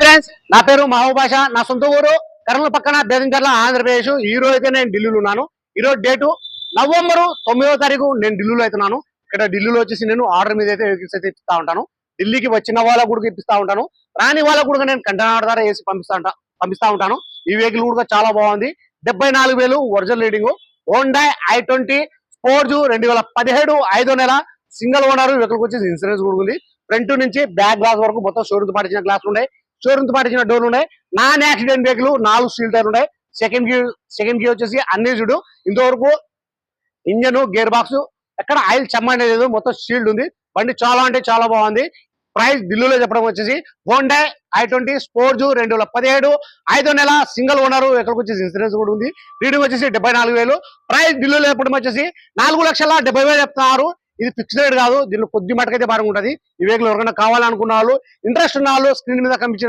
Friends నా పేరు మహోభాష నా సొంత ఊరు కర్నూలు పక్కన బేదంకర్ల ఆంధ్రప్రదేశ్. ఈ రోజు అయితే నేను ఢిల్లీలో ఉన్నాను. ఈ రోజు డేటు నవంబర్ తొమ్మిదవ తారీఖు నేను ఢిల్లీలో అవుతున్నాను ఇక్కడ ఢిల్లీలో వచ్చేసి నేను ఆర్డర్ మీద అయితే వెహికల్స్ అయితే ఇప్పిస్తా ఉంటాను. ఢిల్లీకి వచ్చిన వాళ్ళకు కూడా ఇప్పిస్తా ఉంటాను. రాని వాళ్ళకు కూడా నేను కంటైనర్ ద్వారా వేసి పంపిస్తా ఉంటా పంపిస్తా ఉంటాను. ఈ వెహికల్ కూడా చాలా బాగుంది. డెబ్బై నాలుగు వేలు original reading. Honda I twenty sports రెండు వేల పదిహేడు ఐదో నెల సింగిల్ ఓనర్. వెహికల్ వచ్చేసి ఇన్సూరెన్స్ కూడా ఉంది. ఫ్రంట్ నుంచి బ్యాక్ గ్లాస్ వరకు మొత్తం షోరూమ్ పాటించిన గ్లాస్ ఉన్నాయి. షోరూమ్తో పాటు ఇచ్చిన డోర్లు ఉన్నాయి. నాన్ యాక్సిడెంట్ వెహికల్ నాలుగు స్టీల్ టైర్లు ఉన్నాయి. సెకండ్ గీ సెకండ్ గీ వచ్చేసి అన్ని చూడు. ఇంతవరకు ఇంజన్ గేర్ బాక్స్ ఎక్కడ ఆయిల్ చెమ్మండి లేదు. మొత్తం షీల్డ్ ఉంది. బండి చాలా అంటే చాలా బాగుంది. ప్రైస్ ఢిల్లీలో చెప్పడం వచ్చేసి హోండా ఐ ట్వంటీ స్పోర్ట్స్ రెండు వేల పదిహేడు. ఐదో నెల సింగిల్ ఓనర్ ఎక్కడికి వచ్చేసి ఇన్సూరెన్స్ కూడా ఉంది. రీడింగ్ వచ్చేసి డెబ్బై నాలుగు వేలు. ప్రైస్ ఢిల్లీలో చెప్పడం వచ్చేసి నాలుగు లక్షల డెబ్బై వేలు చెప్తున్నారు. ఇది ఫిక్స్డ్ రేట్ కాదు. దీనిలో కొద్ది మటుకైతే భారంగా ఉంటుంది. ఈ వెహికల్ ఎవరికైనా కావాలనుకున్న వాళ్ళు ఇంట్రెస్ట్ ఉన్న వాళ్ళు స్క్రీన్ మీద కనిపించిన